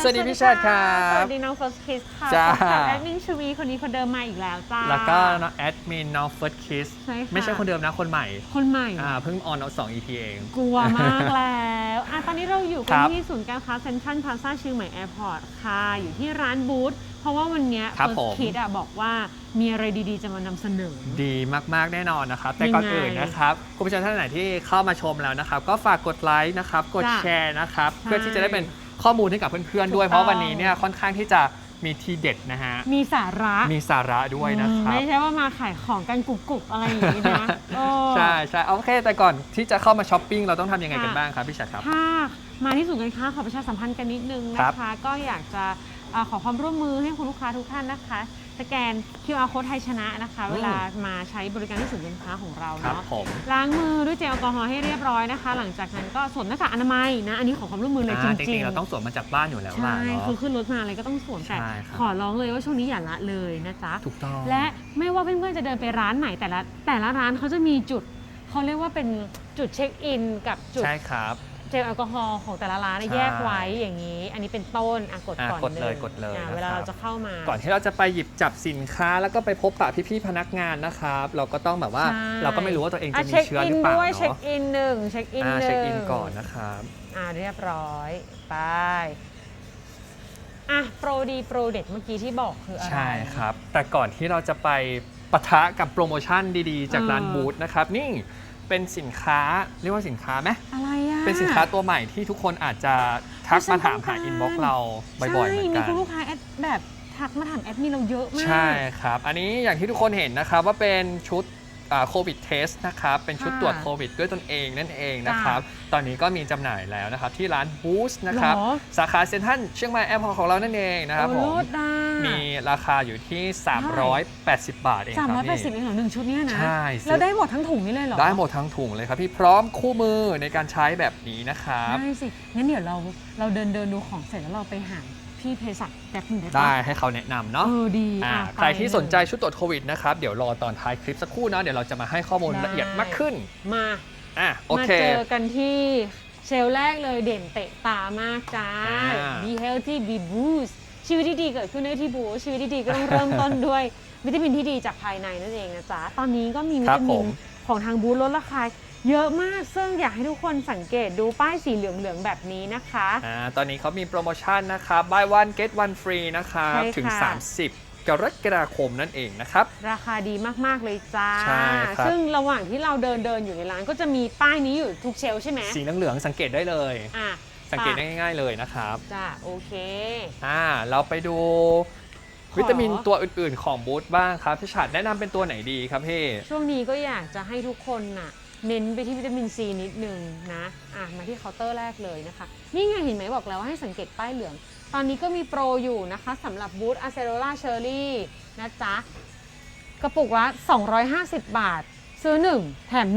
สวัสดีพี่ชัดครับ สวัสดีน้องเฟิร์สคิสค่ะจ้า พบกับแอดมินชวีคนนี้คนเดิมมาอีกแล้วจ้า แล้วก็น้องแอดมินน้องเฟิร์สคิสใช่ค่ะ ไม่ใช่คนเดิมนะคนใหม่คนใหม่ อ่าเพิ่งออนเอาสอง EP เอง กลัวมากแล้วอะตอนนี้เราอยู่กัคนรับที่ศูนย์การค้าเซ็นทรัลพลาซ่าเชียงใหม่แอร์พอร์ตค่ะ อยู่ที่ร้านบูธ เพราะว่าวันเนี้ยครับเฟิร์ผสมคิดอะบอกว่ามีอะไรดีๆ จะมานำเสนอ ดีมาก ๆ แน่นอนนะครับ แต่ก่อนยังไงอื่นนะครับ คุณผู้ชมท่านไหนที่เข้ามาชมแล้วนะครับ ก็ฝากกดไลค์นะครับ กดจ้ะแชร์นะครับใช่เพื่อที่จะได้เป็น ข้อมูลให้กับเพื่อนๆด้วยถูกเพราะต้องวันนี้เนี่ยค่อนข้างที่จะมีทีเด็ดนะฮะ มีสาระมีสาระด้วยนะครับ ไม่ใช่ว่ามาขายของกันกรุบๆอะไรอย่างนี้นะโอ้ใช่ใช่โอเค แต่ก่อนที่จะเข้ามาช้อปปิ้งเราต้องทำยังไงกันค่ะบ้างครับพี่ชัดครับถ้ามาที่ศูนย์การค้าขอประชาสัมพันธ์กันนิดนึงนะคะ ก็อยากจะเอ่อขอความร่วมมือให้คุณลูกค้าทุกท่านนะคะ สแกน QR code ไทยชนะนะคะอืมเวลามาใช้บริการที่ศูนย์การค้าของเราครับเนาะผมล้างมือด้วยเจลแอลกอฮอล์ให้เรียบร้อยนะคะ หลังจากนั้นก็สวมหน้ากากอนามัยนะ อันนี้ขอความร่วมมือเลยจอ่าริจงริงๆๆเราต้องสวมมาจากบ้านอยู่แล้วล่ะใช่เนาะ คือขึ้นรถมาอะไรก็ต้องสวมแต่ใช่ครับ ขอร้องเลยว่าช่วงนี้อย่าละเลยนะจ๊ะ ถูกต้อง และไม่ว่าเพื่อนๆจะเดินไปร้านไหนแต่ละแต่ละร้านเขาจะมีจุดเขาเรียกว่าเป็นจุดเช็คอิน กับจุดใช่ครับ เจลแอลกอฮอล์ของแต่ละร้านใช่ แยกไว้อย่างนี้ อันนี้เป็นต้นอะกดอะก่อนกดเลยหนึ่งกดเลยอะนะครับ เวลาเราจะเข้ามา ก่อนที่เราจะไปหยิบจับสินค้า แล้วก็ไปพบปะพี่ๆพนักงานนะครับ เราก็ต้องแบบว่าใช่ เราก็ไม่รู้ว่าตัวเองจะมีช็คเชื้ออิหนรือเปล่าด้วยเช็คเนาะอินหนึ่งเช็คอินอ่าหนึ่ง เช็คอินก่อนนะครับ อ่าเรียบร้อยไปอะโปรดีโปรเด็ดเมื่อกี้ที่บอกคืออะไร ใช่ครับ แต่ก่อนที่เราจะไปปะทะกับโปรโมชั่นดีๆ จากร้านเออ บูธนะครับ นี่ เป็นสินค้าเรียกว่าสินค้าไหมอะไรอะเป็นสินค้าตัวใหม่ที่ทุกคนอาจจะทักที่ฉัมานถามต้องหาการอินบ็อกซ์เราบ่อยๆเหมือนใช่กัมีนคุณลูกค้าแอดแบบทักมาถามแอดมินเราเยอะมาก ใช่ครับ อันนี้อย่างที่ทุกคนเห็นนะครับว่าเป็นชุด โควิดเทสนะครับ เป็นชุดค่ะตรวจโควิดด้วยตนเองนั่นเองนะครับ ตอนนี้ก็มีจำหน่ายแล้วนะครับ ที่ร้านบูสนะครับ หรอสาขาเซ็นทรัลเชียงใหม่แอร์พอร์ตของเรานั่นเองนะครับโอ้ผโลมดอะ มีราคาอยู่ที่ 380 บาทเองคสามรับร้อยแปดสิบพี่ เองเหรอหนึ่งชุดเนี่ยนะใช่แล้วได้หมดทั้งถุงนี่เลยเหรอได้หมดทั้งถุงเลยครับพี่พร้อมคู่มือในการใช้แบบนี้นะครับ ได้สิงั้นเดี๋ยวเราเราเดินเดินดูของเสร็จแล้วเราไปหา พี่เภสัชแป๊บหนึงได้ปะได้ให้เขาแนะนำเนาะเออดีอ่าอะใครที่ไปสนใจชุดตรวจโควิดนะครับ เดี๋ยวรอตอนท้ายคลิปสักครู่นะเดี๋ยวเราจะมาให้ข้อมูลได้ละเอียดมากขึ้นมาอะโอมาเค เจอกันที่เชลฟ์แรกเลยเด่นเตะตามากจ้า อ่า Be healthy be boost ชีวิตที่ดีเกิดขึ้นได้ที่บูชีวิตที่ดีก็ต้องเริ่มต้นด้วยวิตามินที่ดีจากภายในนั่นเองนะจ๊ะ ตอนนี้ก็มีวิครับตาผมินม ของทางบูธลดราคา เยอะมากซึ่งอยากให้ทุกคนสังเกตดูป้ายสีเหลืองๆแบบนี้นะคะ อ่าตอนนี้เขามีโปรโมชั่นนะครับ buy one get one free นะครับ ใช่ค่ะ ถึง 30 กรกฎาคมนั่นเองนะครับ ราคาดีมากๆเลยจ้า ใช่ครับ ซึ่งระหว่างที่เราเดินเดินอยู่ในร้านก็จะมีป้ายนี้อยู่ทุกเชลฟ์ใช่ไหมสีเหลืองๆสังเกตได้เลย อะสังเกตได้ง่ายๆเลยนะครับ จ้าโอเค อ่า เราไปดูขอวิตามินตัวอื่นๆของบูธบ้างครับ พี่ฉัดแนะนำเป็นตัวไหนดีครับพี่ ช่วงนี้ก็อยากจะให้ทุกคนน่ะ เน้นไปที่วิตามินซีนิดนึงนะอะมาที่เคาน์เตอร์แรกเลยนะคะ นี่ไงเห็นไหมบอกแล้วว่าให้สังเกตป้ายเหลือง ตอนนี้ก็มีโปรอยู่นะคะสำหรับบูธอะเซโรล่าเชอร์รี่นะจ๊ะ กระปุกละ 250 บาท ซื้อ 1 แถม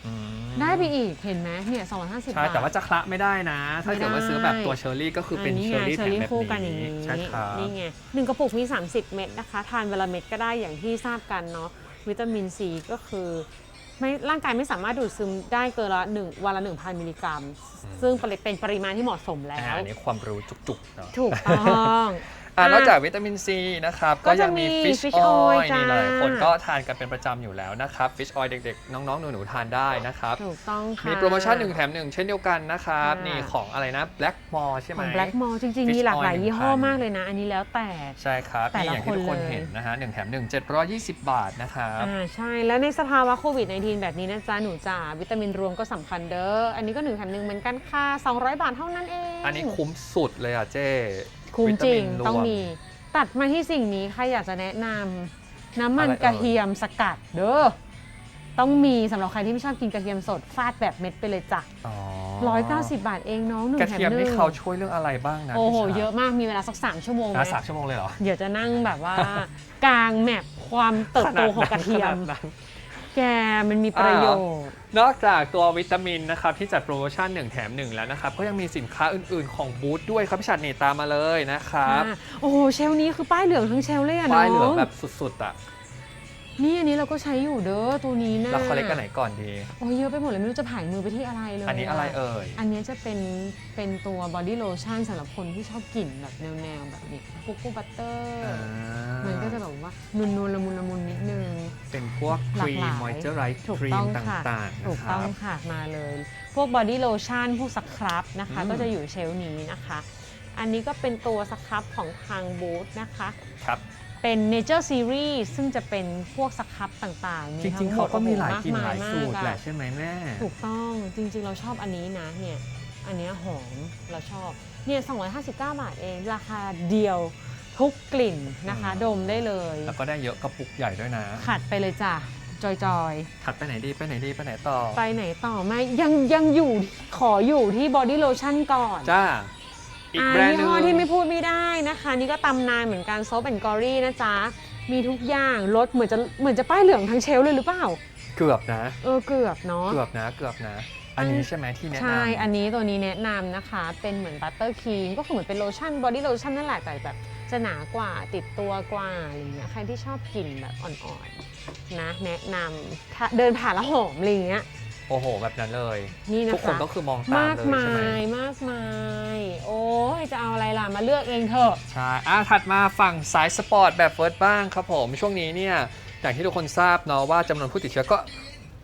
1 ได้ไปอีกเห็นไหมเนี่ย250ใช่บาทแต่ว่าจะคละไม่ได้นะ ถ้าเกิดว่าซื้อแบบตัวเชอร์รี่ก็คือเป็นนี้เชไงอร์รี่เชแถอมรี่แบบคู่กันอย่างนี้ นี้ใช่ครับ นี่ไงหนึ่งกระปุกมี 30 เม็ดนะคะ ทานเวลาเม็ดก็ได้อย่างที่ทราบกันเนาะ วิตามินซีก็คือ ไม่ร่างกายไม่สามารถดูดซึมได้เกินละหนึ่งวันละ1,000มิลลิกรัม ซึ่งเป็นปริมาณที่เหมาะสมแล้อ่าวอันนี้ความรู้จุกๆเนาะ ถูกต้อง อะอะนอกจากวิตามินซีนะครับก็ก็ยังมีจะมีฟิช fish ออ oil ยนี่หลายๆคนจ้าก็ทานกันเป็นประจำอยู่แล้วนะครับฟิชออยเด็กๆ น้องๆ หนูๆ ทานได้นะครับ ถูกต้องค่ะ มีโปรโมชั่น1แถม1เช่นเดียวกันนะครับ ค่ะ นี่ของอะไรนะ Black Mall ใช่ไหขม อง Black Mall จริง Fish ๆมีหลากหลาย oil ยี่ห้อ1,000 มากเลยนะ อันนี้แล้วแต่ ใช่ครับแต่นี่ละอย่างที่ทุกคนคนเลย เห็นนะฮะ1แถม1 720 บาทนะครับ อ่าใช่แล้วในสภาวะโควิด -19 แบบนี้นะจ๊ะ หนูจ๋าวิตามินรวมก็สำคัญเด้อ อันนี้ก็หนึ่งแถมหนึ่งเหมือนกันค่ะ 200 บาทเท่านั้นเอง อันนี้คุ้มสุดเลยอะเจ้ คุ้มจริงวิตามินวต้องมี ตัดมาที่สิ่งนี้ใครอยากจะแนะนำน้ำมันอะไรเอ่ย กระเทียมสกัดเด้อต้องมีสำหรับใครที่ไม่ชอบกินกระเทียมสดฟาดแบบเม็ดไปเลยจ้ะอ๋อ190บาทเองน้องหนึ่งกระแถมเทียมหนึ่นี่งเขาช่วยเรื่องอะไรบ้างนะโอ้โห พี่ชาเยอะมากมีเวลาสักสามชั่วโมงไหมอะสามชั่วโมงเลยเหรอเดี๋ยวจะนั่งแบบว่า กลางแมปความเติบโตของกระเทียม ขนาดนั้น แกมันมีประโยชน์ นอกจากตัววิตามินนะครับที่จัดโปรโมชั่น 1 แถม 1 แล้วนะครับ ก็ยังมีสินค้าอื่นๆของบูธด้วยครับพี่ชัดนี่ตามมาเลยนะครับอ่าโอ้โหเชลนี้คือป้ายเหลืองทั้งเชลเลยอะน้องป้ายเหลืองแบบสุดๆอะ นี่อันนี้เราก็ใช้อยู่เด้อตัวนี้นะแล้วคอลเลกกันไหนก่อนดี โอ้ยเยอะไปหมดเลยไม่รู้จะผ่านมือไปที่อะไรเลยอันนี้อะไรเอ่ย อันนี้จะเป็นเป็นตัวบอดี้โลชั่นสำหรับคนที่ชอบกลิ่นแบบแนวๆแบบนี้คุกกูบัตเตอร์อ่ามันก็จะแบบว่านูนๆละมุนละมุนนิดนึง เป็นพวกคหลากรีหมลายมอยเจอร์ไรท์ถูกครีต้มองตค่ะ่างๆถูนะกคต้รัองบค่ะมาเลย พวกบอดี้โลชั่นพวกสครับนะคะอืมก็จะอยู่เชลฟ์นี้นะคะ อันนี้ก็เป็นตัวสครับของทางบูธนะคะ ครับ เป็น Nature Series ซึ่งจะเป็นพวกสครับต่างๆจริงทั้ๆหเขาก็มีหลายโอ้โกลิ่นหลายมสูตรมากแหละอะใช่ไหมแม่ ถูกต้องจริงๆเราชอบอันนี้นะเนี่ยอันเนี้ยหอมเราชอบเนี่ย259 บาทเองราคาเดียวทุกกลิ่นนะคะอืมดมได้เลย แล้วก็ได้เยอะกระปุกใหญ่ด้วยนะ ขัดไปเลยจ้ะจอยถัดไปไหนดีไปไหนดีไปไหนต่อๆไปไหนต่อไหมยังยังอยู่ขออยู่ที่บอดี้โลชั่นก่อน จ้า อีกอ่าแบรนด์หยี่นึงห้อที่ไม่พูดไม่ได้นะคะ นี่ก็ตำนานเหมือนกันซอฟแอนกอรี่นะจ๊ะ มีทุกอย่างรสเหมือนจะเหมือนจะป้ายเหลืองทั้งเชลฟ์เลยหรือเปล่า เกือบนะ เออเกือบเนาะ เกือบนะเกือบนะ อันนี้ใช่ไหมที่แนะนำ ใช่ อันนี้ตัวนี้แนะนำนะคะ เป็นเหมือนบัตเตอร์ครีม ก็คือเหมือนเป็นโลชั่น บอดี้โลชั่นนั่นแหละ แต่แบบจะหนากว่า ติดตัวกว่าอะไรอย่างเงี้ย ใครที่ชอบกลิ่นแบบอ่อนๆ นะ แนะนำถ้าเดินผ่านแล้วหอมอะไรอย่างเงี้ย โอ้โห แบบนั้นเลย นี่นะคะ ทุกคนก็คือมองตามมากเลยมาใช่ไหมยมากมาย โอ้ยจะเอาอะไรล่ะ มาเลือกเองเถอะ ใช่อะถัดมาฝั่งสายสปอร์ตแบบเฟิร์สบ้างครับผม ช่วงนี้เนี่ย อย่างที่ทุกคนทราบเนาะว่าจำนวนผู้ติดเชื้อก็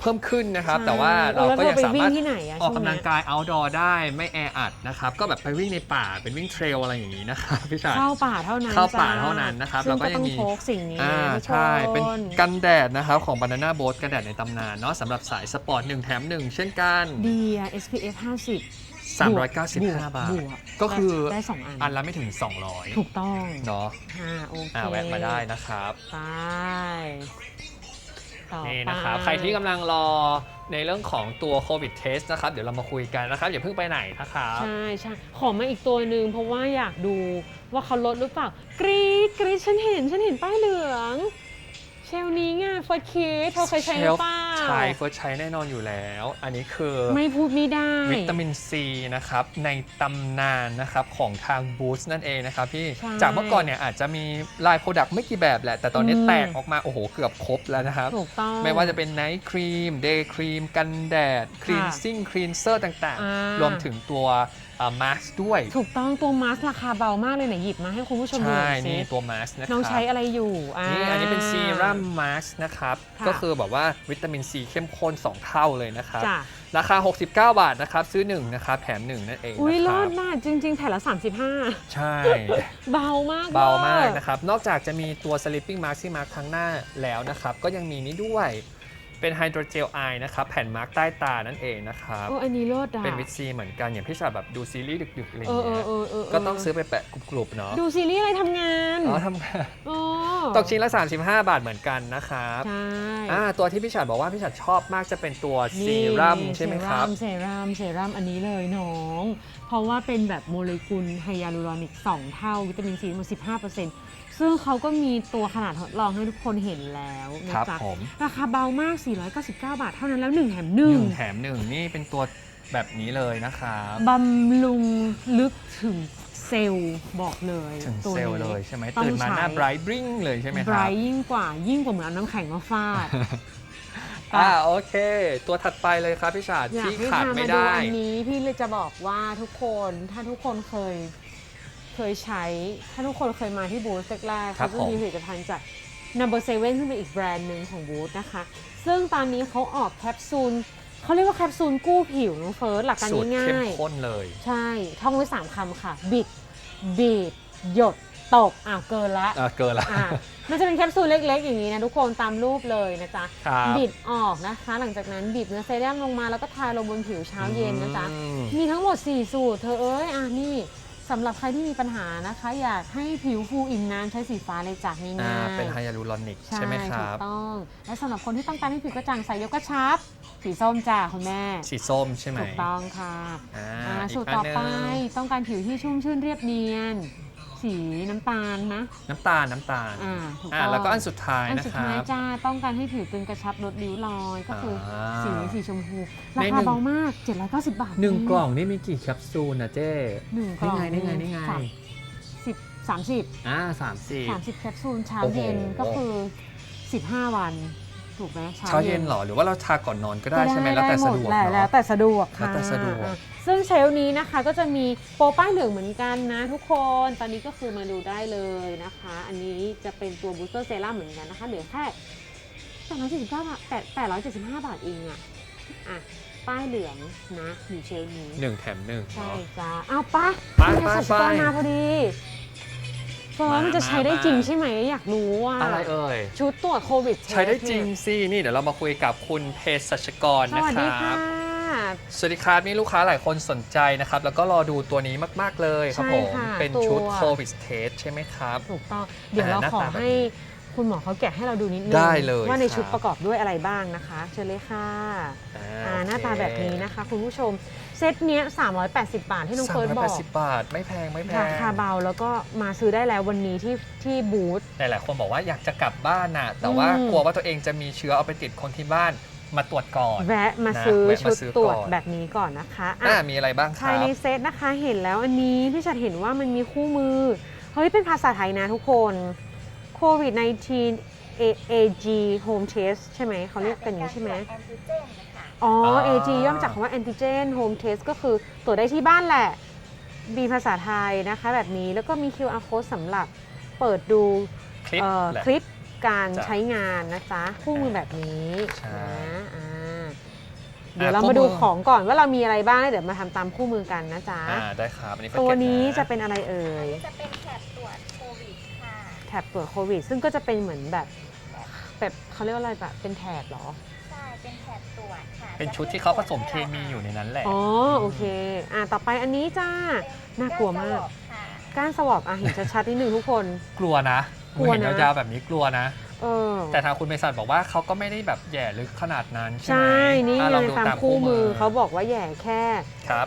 เพิ่มขึ้นนะครับ ใช่แต่ว่าเราก็ยังแล้วสาไปวิ่มารถที่ไหนอะออกช่วกำลังเนี้ยกาย outdoor ได้ไม่แออัดนะครับ ก็แบบไปวิ่งในป่าเป็นวิ่งเทรลอะไรอย่างนี้นะครับพี่ชาย เข้าป่าเท่านั้นเข้าป่าจ้เท่านั้นนะครับซึ่งแล้วก็ก็ยัต้องงมี พกสิ่งนี้อ่านะทุกคนใช่เป็นกันแดดนะครับ ของ Banana Boat กันแดดในตำนานเนาะสำหรับสายสปอร์ต 1 แถม 1 เช่นกัน ดีอะ SPF 50 395 บาทวกก็คือได้สองอัน อันละไม่ถึง ถูกต้อง200เนาะอ่าโอเคอ่าแวะมาได้นะครับ ไปต่อนี่ไปนะครับใครที่กำลังรอในเรื่องของตัวโควิดเทสนะครับ เดี๋ยวเรามาคุยกันนะครับ อย่าเพิ่งไปไหนนะครับ ใช่ใช่ขอมาอีกตัวหนึ่งเพราะว่าอยากดูว่าเขาลดหรือเปล่ากรี๊ดกรี๊ดฉันเห็น ฉันเห็นป้ายเหลือง เชลนี้ไงเฟิร์สคิดเธอเคยใช้หรือเปล่า ใช้เฟิร์สใช้แน่นอนอยู่แล้ว อันนี้คือไม่พูดไม่ได้ วิตามินซีนะครับในตำนานนะครับของทางบูสต์นั่นเองนะครับพี่ใช่จากเมื่อก่อนเนี่ยอาจจะมีลายโปรดักต์ไม่กี่แบบแหละ แต่ตอนนี้อืม แตกออกมาโอ้โหเกือบครบแล้วนะครับ ถูกต้อง ไม่ว่าจะเป็นไนท์ครีม เดย์ครีม กันแดดคลีนซิ่งคลีนเซอร์ต่างอ่ารวมถึงตัว มาสด้วย ถูกต้องตัวมาสก์ราคาเบามากเลยเนี่ยหยิบมาให้คุณผู้ชมดูหใช่ น่อยสินี่ตัวมาสนะครับ น้องใช้อะไรอยู่า นี่อันนี้เป็นซีรัมมาสนะครับ ค่ะ ก็คือแบบว่าวิตามินซีเข้มข้น 2 เท่าเลยนะครับ จ้ะราคา 69 บาทนะครับ ซื้อ 1 นะครับ แถม 1 นั่นเองอุ้ยนะรคอรัดบมากจริง ๆ แผ่นละ 35 ใช่ เบามากเบามากวอนะครับ นอกจากจะมีตัว sleeping mask ที่มาร์คทั้งหน้าแล้วนะครับ ก็ยังมีนี้ด้วย เป็นไฮโดรเจลไอนะครับ แผ่นมาร์คใต้ตานั่นเองนะครับ โอ้อันนี้เลิศอะ เป็นวิตซีเหมือนกันอย่างพี่ชาแบบดูซีรีส์ดึกๆอะไรอเอย่างอเอเงี้อยเออเออ ก็ต้องซื้อไปแปะกรุบๆเนาะดูซีรีส์อะไรทำงานอ๋อทำงานอ๋อตกชิ้นละ 35 บาทเหมือนกันนะครับใช่อ่าตัวที่พี่ฉัดบอกว่าพี่ฉัดชอบมากจะเป็นตัวซีรัมนี่ใช่ไหมครับ เซรั่มเซรั่มอันนี้เลยน้อง เพราะว่าเป็นแบบโมเลกุลไฮยาลูรอนิก 2 เท่าวิตามินซีมัน15% ซึ่งเขาก็มีตัวขนาดทดลองให้ทุกคนเห็นแล้วนะครับจ๊ะผม ราคาเบามาก 499 บาทเท่านั้นแล้ว 1 แถมหนึ่ง1แถมหนึ่งนี่เป็นตัวแบบนี้เลยนะครับบำรุงลึกถึงเซลล์บอกเลยถึงตัวเซลนี้ล์เลยใช่ไหมต้องตื่นมาหน้าใช้ ไบรท์บริ้งเลยใช่ไหมคไบรรับท์ยิ่งกว่ายิ่งกว่าเหมือนเอาน้ำแข็งมาฟาด อ่าโอเค ตัวถัดไปเลยครับพี่ชาดอยากที่ให้ขาดพาไม่มาดูได้ อันนี้พี่เลยจะบอกว่าทุกคนถ้าทุกคนเคย เคยใช้ ถ้าทุกคนเคยมาที่บูธแรกๆครัเขาบจะผมมีผลิตภัณฑ์จาก Number Seven ซึ่งเป็นอีกแบรนด์หนึ่งของบูธนะคะ ซึ่งตอนนี้เขาออกแคปซูลเขาเรียกว่าแคปซูลกู้ผิวน้องเฟิร์สหลักการสูตรเข้มง่ายข้นเลยๆใช่ ท่องไว้สามคำค่ะ บิด บีบ หยด ตกอ้าวเกินละอ่าเกินละอะมันจะเป็นแคปซูลเล็กๆ อย่างนี้นะทุกคนตามรูปเลยนะจ๊ะครับบิดออกนะคะ หลังจากนั้นบีบเนื้อเซรั่มลงมาแล้วก็ทาลงบนผิวเช้าเย็นนะจ๊ะอืมมีทั้งหมด 4 สูตร เธอเอ้ยอะนี่ สำหรับใครที่มีปัญหานะคะ อยากให้ผิวฟูอิ่มน้ำใช้สีฟ้าเลยจากง่อ่าายๆเป็นไฮยาลูรอนิกใช่ใช่ไหมคถูรักบ ต้อง และสำหรับคนที่ต้องการให้ผิวกระจ่างใสยกกระชับ สีส้มจ้าคุณแม่ สีส้มใช่ไหมถูกต้องค่ะอ่าอ่าอีสูกตรอันต่อหนึไปงต้องการผิวที่ชุ่มชื่นเรียบเนียน สีน้ำตาลนะน้ำตาลน้ำตาลอ่าถูกอ่าต้องแล้วก็อันสุดท้ายอันนะสุดครัท้ายบ จ้าต้องการให้ผิวตึงกระชับลดริ้วรอยก็คืออาสีสีชมพู ราในหคานึ่งเบามาก 790 บาทหนึ่งเกล่องนี่มีกี่แคปซูลนะเจ้หนึ่งกล่องนี่ไงนี่ไงนี่ไงสามสิบสามสิบอ่าสามสี่สามสิบแคปซูลเช้าโอ้โห เย็นก็คือ 15 วัน ถูกไหมเช้าเย็นเหรอหรือว่าเราทาก่อนนอนก็ได้ใช่ไหมแล้วแต่สะดวกแหละเนาะแล้วแต่สะดวกค่ะแล้วแต่สะดวกอะซึ่งเชลฟ์นี้นะคะก็จะมีโปรป้ายเหลืองเหมือนกันนะทุกคนตอนนี้ก็คือมาดูได้เลยนะคะ อันนี้จะเป็นตัวบูสเตอร์เซรั่มเหมือนกันนะคะเหลือแค่879บาท8 875 บาทเองอะอะป้ายเหลืองนะอยู่เชลฟ์นี้หนึ่งแถมหนึ่งใช่เนาะ จ้าเอาปะไปนี่ไงไปสัชกรไป มาพอดี เฟิร์มานมันจะใช้มาได้จริงมาใช่ไหมอยากรู้ว่าอะไรเอ่ย ชุดตรวจโควิดใช้ได้จริงสิ นี่เดี๋ยวเรามาคุยกับคุณเภสัชกรสนะวัสคดีรัค่ะ บ สวัสดีครับนี่ลูกค้าหลายคนสนใจนะครับ แล้วก็รอดูตัวนี้มาก ๆ เลยครับใช่ผมค่ะเป็นตัวชุดโควิดเทสใช่ไหมครับ ถูกต้อง เดี๋ยวเราหน้าขอตาแบบให้นี้คุณหมอเขาแกะให้เราดูนิดนึงได้เลยว่าในครับ ชุดประกอบด้วยอะไรบ้างนะคะ เชิญเลยค่ะอ่อ่าโอเคหน้าตาแบบนี้นะคะ คุณผู้ชม เซตเนี้ย380 บาทที่น้องเฟิร์สสามบร้อยอแปกดสิบบาท ไม่แพงไม่แพงราคาเบาแล้วก็มาซื้อได้แล้ววันนี้ที่ที่บูธหลายๆคนบอกว่าอยากจะกลับบ้านน่ะ แต่ว่าอืมกลัวว่าตัวเองจะมีเชื้อเอาไปติดคนที่บ้านมาตรวจก่อนแวะมานะซื้อแวะมาชุดซื้อตรวจก่อนแบบนี้ก่อนนะคะอะอ่ามีอะไรบ้างคภายรับในเซตนะคะเห็นแล้วอันนี้พี่ชัดเห็นว่ามันมีคู่มือ เฮ้ย เป็นภาษาไทยนะทุกคนโควิด 19 A- AG Home Test ใช่ไหมเขาเรียกกันอย่างนี้ใช่ไหมแอนติเจนค่ะอ๋ออ่า AG ย่อมาจากคำว่า Antigen Home Test ก็คือตรวจได้ที่บ้านแหละ มีภาษาไทยนะคะแบบนี้ แล้วก็มี QR code สำหรับเปิดดูคลิปเอ่อแหละ คลิปการจ้ะใช้งานนะจ๊ะคู่มือแบบนี้ใช่นะอ่าเดี๋ยวอะเราคู่มาดูมือ ของก่อนว่าเรามีอะไรบ้างแล้วเดี๋ยวมาทำตามคู่มือกันนะจ๊ะ อ่าได้ครับอันนี้ตัวแพ็กเกจนี้ะจะเป็นอะไรเอ่ยจะเป็นแถบตรวจโควิดค่ะ แถบตรวจโควิด ซึ่งก็จะเป็นเหมือนแบบแบบเขาเรียกว่าอะไรแบบเป็นแถบเหรอ เป็นชุดที่เขาผสมเคมีอยู่ในนั้นแหละ อ๋อโอเค อะต่อไปอันนี้จ้า น่ากลัวมากค่ะก้านสวอปอะเห็นชัดๆนิดนึงทุกคน กลัวนะกลัวนะ เห็นยาวๆแบบนี้กลัวนะ เออ แต่ทางคุณเมสันบอกว่าเขาก็ไม่ได้แบบแย่ลึกขนาดนั้นใช่ใช่ไหมนี่อะเลลองยดูตามคู่มือเขาบอกว่าแหย่แค่ ครับ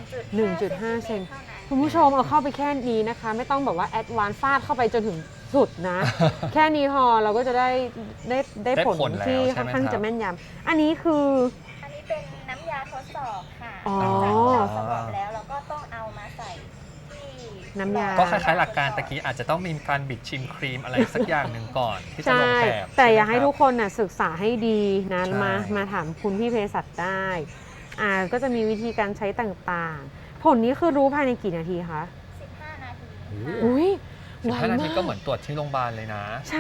1.5 เซน คุณผู้ชมเอาเข้าไปแค่นี้นะคะ ไม่ต้องแบบว่าแอดวานฟาดเข้าไปจนถึงสุดนะ แค่นี้พอเราก็จะได้ได้ได้ได้ผลผลแล้วที่ใช่ค่อนไหมข้างครับ จะแม่นยำอันนี้คือ ทดสอบค่ะอ๋อ หลังจากที่เราสวอปแล้วเราก็ต้องเอามาใส่ที่น้ำยา ก็คล้ายๆหลักการตะกี้อาจจะต้องมีการบิดชิมครีมอะไรสักอย่างหนึ่งก่อนที่จะลใช่ งแถบแต่อยากช่ไมให้ครับ ทุกคนน่ะศึกษาให้ดีนะใช่ มามาถามคุณพี่เภสัชได้อ่าก็จะมีวิธีการใช้ต่างๆ ผลนี้คือรู้ภายในกี่นาทีคะ 15 นาทีโอ้ค่ะ อุ้ยสิบไวห้านาทีมากก็เหมือนตรวจที่โรงพยาบาลเลยนะ ใช่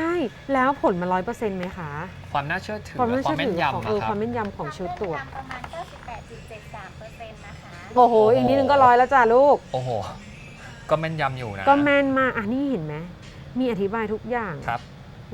แล้วผลมาร้อยเปอร์เซ็นต์ไหมคะความน่าเชื่อถือความน่าควาเชื่มอแม่ถืนอของยำเออนะคควารับมแม่นยำของชุดตรวจประมาณ98.73%นะคะ โอ้โห อีกนิดนึงก็ร้อยแล้วจ้าลูก โอ้โห ก็แม่นยำอยู่นะก็แม่นมากอะนี่เห็นไหมมีอธิบายทุกอย่างครับ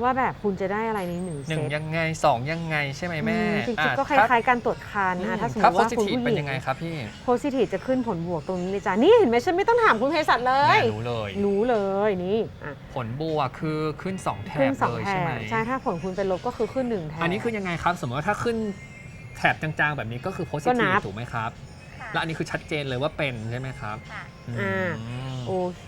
ว่าแบบคุณจะได้อะไรในหนึ่งหนึ่เซงตยังไงสองยังไงใช่ไหมแม่อืมจริงอะๆก็คถ้ล้ายๆการตรวจคันอือะมถ้าสมมถ้าติว่าคุณ positive ผู้หเป็นญิยังไงครับพี่โพสิทีฟจะขึ้นผลบวกตรงนี้เลยจ้านี่เห็นไหมฉันไม่ต้องถามคุณเภสัชเลแม่ย รู้เลย รู้เลยนี่อะผลบวกคือขึ้น2แถขึ้นบสองเลยแถใช่ไหมบใช่ถ้าผลคุณเป็นลบก็คือขึ้นหนึ่งแถบ อันนี้คือยังไงครับ สมมติว่าถ้าขึ้นแถบจางๆแบบนี้ก็คือก็นั positive บถูกไหมครับค่ะ แล้วอันนี้คือชัดเจนเลยว่าเป็นใช่ไหมครับค่ะอ่าโอเค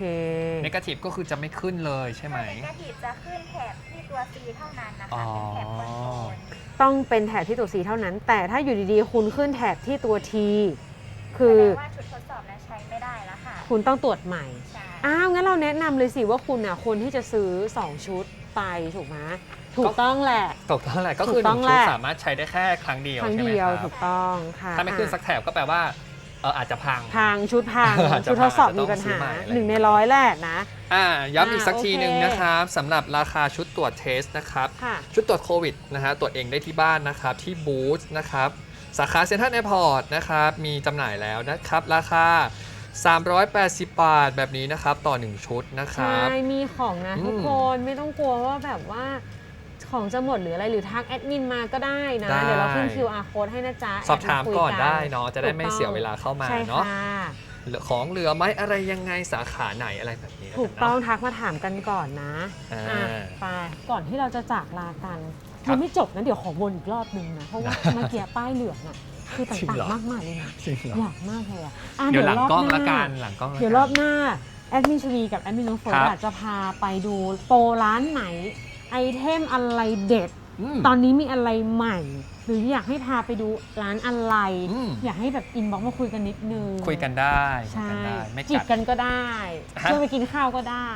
นกาทีฟก็คือจะไม่ขึ้นเลยใช่ไหมถ้าเป็นกระถิบจะขึ้นแถบที่ตัว C เท่านั้นนะอ๋คะอเป็นแถบคอนโทรลต้องเป็นแถบที่ตัว C เท่านั้น แต่ถ้าอยู่ดีๆ คุณขึ้นแถบที่ตัว T คือแสดงว่าชุดทดสอบนั้นใช้ไม่ได้แล้วค่ะ คุณต้องตรวจใหม่ใช่อ้าวงั้นเราแนะนำเลยสิว่าคุณอะควรที่จะซื้อ 2 ชุดไปถูกไหมถูกต้องแหละตกเท่าไหร่ก็คือถูกหต้นึ่องงชุดแหละสามารถใช้ได้แค่ครั้งเดียวครั้งใช่ไหมเดียวครัถูบกต้องค่ะถ้าไม่ขึ้นสักแถบก็แปลว่า เอออาจจะพัง พังชุดพังอาจจะชุดทดสอบพังมีปัญอาจจะต้องซื้หาอใหม่อะไร หนึ่งในร้อยแหละนะ อ่าย้ำอีกอ่าสักทีหนึ่งโอเคนะครับสำหรับราคาชุดตรวจเทสนะครับ ค่ะ ชุดตรวจโควิดนะฮะตรวจเองได้ที่บ้านนะครับ ที่บูธนะครับ สาขาเซ็นทรัลแอร์พอร์ตนะครับ มีจำหน่ายแล้วนะครับ ราคา 380 บาทแบบนี้นะครับ ต่อ 1 ชุดนะคใช่รับมีของนะอืมทุกคนไม่ต้องกลัวว่าแบบว่า ของจะหมดหรืออะไรหรือทักแอดมินมาก็ได้นะ ได้ เดี๋ยวเราขึ้น QR code ให้นะจ๊ะสอบถามแดคุยก่อนได้เนาะจะได้ไม่ถูกต้องเสียเวลาเข้ามาใช่เนาะค่ะเหลือของเหลือไหมอะไรยังไงสาขาไหนอะไรแบบนี้แล้วถูนกเนาะต้องทักมาถามกันก่อนนะอ่า อะไปก่อนที่เราจะจากลากันครับยังไม่จบนะเดี๋ยวขอวนอีกรอบนึงนะ เพราะว่าเมื่อกี้ป้ายเหลืองอะคือจริงต่างเหรอ ๆมากมายเลยนะจริงเหรออยากมากเลยอะอะเดี๋ยวหลังกล้องรละบหกันหลังกล้องละกัน เดี๋ยวรอบหน้า แอดมินชวีกับแอดมินน้องเฟิร์สครับ อาจจะพาไปดูโปรร้านไหน ไอเทมอะไรเด็ดอืมตอนนี้มีอะไรใหม่ หรืออยากให้พาไปดูร้านอะไร อืม อยากให้แบบอินบ็อกมาคุยกันนิดนึงคุยกันได้คุยใช่กันได้ไม่จีกับดกันก็ได้ฮะ ชวนไปกินข้าวก็ได้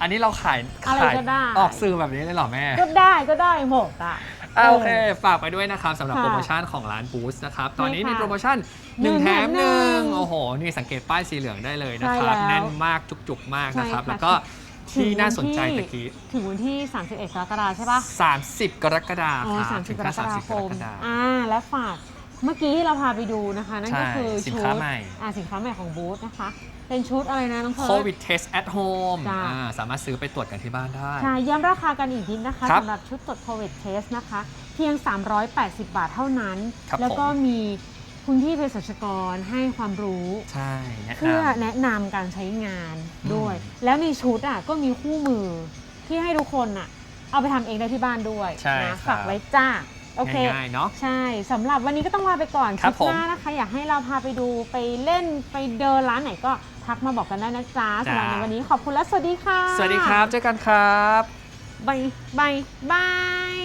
อันนี้เราขายอะไรขายก็ได้ ออกสื่อแบบนี้เลยเหรอแม่ ก็ได้ก็ได้หมดอะ อะโอเค ฝากไปด้วยนะครับสำหรับค่ะโปรโมชั่นของร้านบูสนะครับ ตอนนี้ใช่ค่ะมีโปรโมชั่นหนึ่ง1แถมแถมหนึ่หนึ่งงโอ้โห นี่สังเกตป้ายสีเหลืองได้เลยนะครับ ใช่แล้วแน่นมากจุกๆมากนะครับ ใช่ค่ะแล้วก็ ที่น่าสนใจถึงวัตะกี้ ถึงวันที่ 31 กรกฎาคมใช่ปะ30 กรกฎาคอ๋อมสามสิถึบงกแค่รกฎา30คกรมกฎาคมอ่าและฝากเมื่อกี้ที่เราพาไปดูนะคะ นั่นก็ใช่คือสินชุดค้าใหม่อ่าสินค้าใหม่ของบูธนะคะ เป็นชุดอะไรนะน้องเพิร์โคลวิดเทส at home จ้ะอ่าสามารถซื้อไปตรวจกันที่บ้านได้ใช่ย้ำราคากันอีกนิดนะคะครับสำหรับชุดตรวจโควิดเทสนะคะ เพียง 380 บาทเท่านั้นครับแล้วก็ผมมี คุณพี่เภสัชกรให้ความรู้ ใช่แนะนเพื่อแนะนำการใช้งานอืมด้วยแล้วในชุดอะก็มีคู่มือที่ให้ทุกคนอะ เอาไปทำเองได้ที่บ้านด้วยใช่นะครับฝากไว้จ้าโอเค ง่ายๆเนาะ ใช่สำหรับวันนี้ก็ต้องลาไปก่อนครับลิปหน้านะคะ อยากให้เราพาไปดูไปเล่นไปเดินร้านไหนก็ทักมาบอกกันได้นะจ๊ะสำหรับจ้า ในวันนี้ขอบคุณและสวัสดีค่ะสวัสดีครับ เจอกันครับ บายบายบาย